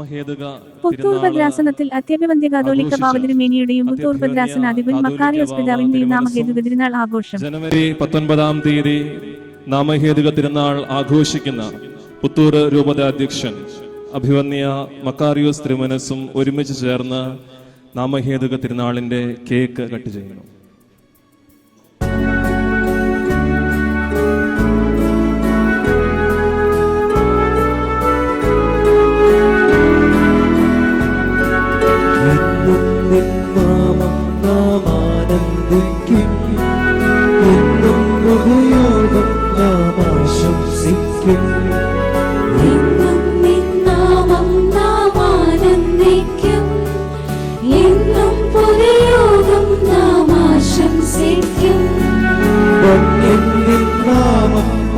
മഹേതുക പുത്തൂർ ഭദ്രാസനത്തിൽ അത്യഭിവന്ധ്യ കാതോലിക്ക ഭാവതിരുമേനിയുടെയും പുത്തൂർ ഭദ്രാസനാധിപൻ മക്കാരിയോസ് പിതാവിന്റെയും നാമഹേതുക തിരുനാൾ ആഘോഷം. ജനുവരി പത്തൊൻപതാം തീയതി നാമഹേതുക തിരുനാൾ ആഘോഷിക്കുന്ന പുത്തൂർ രൂപതാധ്യക്ഷൻ അഭിവന്യ മക്കാറിയോസ് തിരുമനസും ഒരുമിച്ച് ചേർന്ന് നാമഹേതുക തിരുനാളിന്റെ കേക്ക് കട്ട് ചെയ്യുന്നു.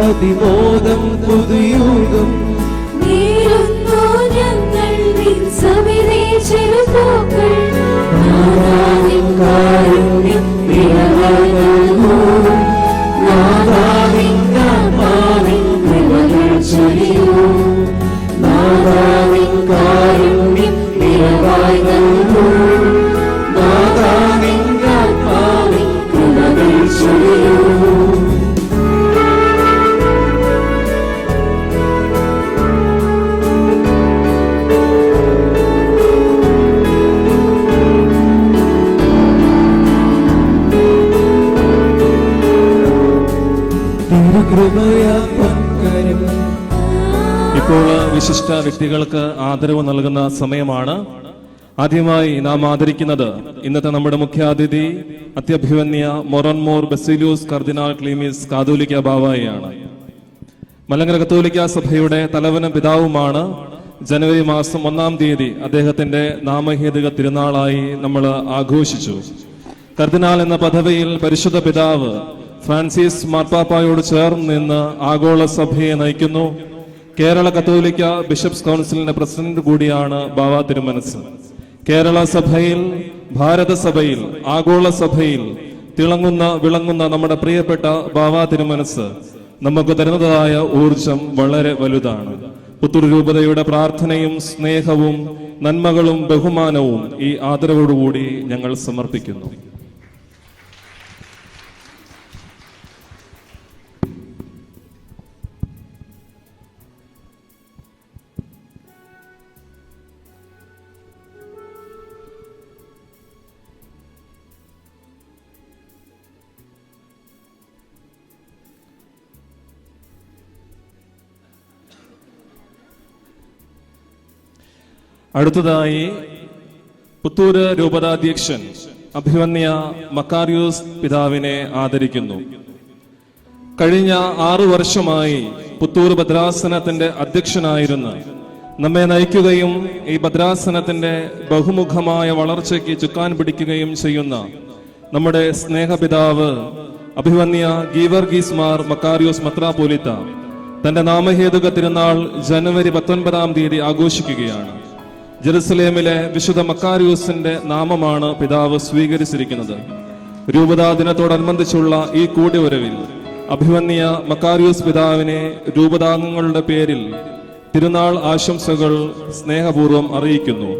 അതിമോദം പുതുയുഗം നേരുന്നു ഞങ്ങൾ നിൻ സവിധേ ചെറുപോക്കൾ ഇപ്പോൾ വിശിഷ്ട വ്യക്തികൾക്ക് ആദരവ് നൽകുന്ന സമയമാണ്. ആദ്യമായി നാം ആദരിക്കുന്നത് ഇന്നത്തെ നമ്മുടെ മുഖ്യാതിഥി അത്യഭിവന്യ മൊറൻമോർ ബസിലൂസ് കർദിനാൾ ക്ലീമിസ് കാതോലിക്ക ബാവായിയാണ്. മലങ്കര കത്തോലിക്ക സഭയുടെ തലവനും പിതാവുമാണ്. ജനുവരി മാസം ഒന്നാം തീയതി അദ്ദേഹത്തിന്റെ നാമഹേതുക തിരുനാളായി നമ്മൾ ആഘോഷിച്ചു. കർദിനാൾ എന്ന പദവിയിൽ പരിശുദ്ധ പിതാവ് ഫ്രാൻസിസ് മാർപ്പാപ്പായോട് ചേർന്ന് നിന്ന് ആഗോള സഭയെ നയിക്കുന്നു. കേരള കത്തോലിക്ക ബിഷപ്സ് കൗൺസിലിന്റെ പ്രസിഡന്റ് കൂടിയാണ് ബാവ തിരുമനസ്. കേരള സഭയിൽ ഭാരത സഭയിൽ ആഗോള സഭയിൽ തിളങ്ങുന്ന വിളങ്ങുന്ന നമ്മുടെ പ്രിയപ്പെട്ട ബാവാ തിരുമനസ് നമുക്ക് തരുന്നതായ ഊർജം വളരെ വലുതാണ്. പുത്തൂർ രൂപതയുടെ പ്രാർത്ഥനയും സ്നേഹവും നന്മകളും ബഹുമാനവും ഈ ആദരവോടുകൂടി ഞങ്ങൾ സമർപ്പിക്കുന്നു. അടുത്തതായി പുത്തൂര് രൂപതാധ്യക്ഷൻ അഭിമന്യ മക്കാരിയോസ് പിതാവിനെ ആദരിക്കുന്നു. കഴിഞ്ഞ ആറു വർഷമായി പുത്തൂർ ഭദ്രാസനത്തിന്റെ അധ്യക്ഷനായിരുന്ന നമ്മെ നയിക്കുകയും ഈ ഭദ്രാസനത്തിന്റെ ബഹുമുഖമായ വളർച്ചയ്ക്ക് ചുക്കാൻ പിടിക്കുകയും ചെയ്യുന്ന നമ്മുടെ സ്നേഹപിതാവ് അഭിമന്യ ഗീവർഗീസ് മാർ മക്കാരിയോസ് മത്രാപോലിത്ത തന്റെ നാമഹേതുക തിരുനാൾ ജനുവരി പത്തൊൻപതാം തീയതി ആഘോഷിക്കുകയാണ്. ജെറുസലേമിലെ വിശുദ്ധ മക്കാരിയൂസിന്റെ നാമമാണ് പിതാവ് സ്വീകരിച്ചിരിക്കുന്നത്. രൂപതാ ദിനത്തോടനുബന്ധിച്ചുള്ള ഈ കൂടിവരവിൽ അഭിവന്യ മക്കാരിയൂസ് പിതാവിനെ രൂപതാംഗങ്ങളുടെ പേരിൽ തിരുനാൾ ആശംസകൾ സ്നേഹപൂർവം അറിയിക്കുന്നു.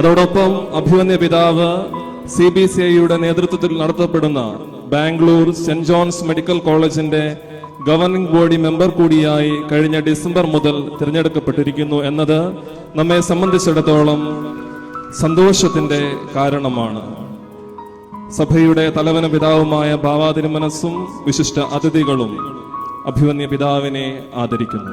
അതോടൊപ്പം അഭിവന്യ പിതാവ് സി ബി സി ഐയുടെ നേതൃത്വത്തിൽ നടത്തപ്പെടുന്ന ബാംഗ്ലൂർ സെന്റ് ജോൺസ് മെഡിക്കൽ കോളേജിന്റെ ഗവർണിംഗ് ബോഡി മെമ്പർ കൂടിയായി കഴിഞ്ഞ ഡിസംബർ മുതൽ തിരഞ്ഞെടുക്കപ്പെട്ടിരിക്കുന്നു എന്നത് നമ്മെ സംബന്ധിച്ചിടത്തോളം സന്തോഷത്തിന്റെ കാരണമാണ്. സഭയുടെ തലവന പിതാവുമായ ഭാവാതിരുമനസ്സും വിശിഷ്ട അതിഥികളും അഭിമന്യ പിതാവിനെ ആദരിക്കുന്നു.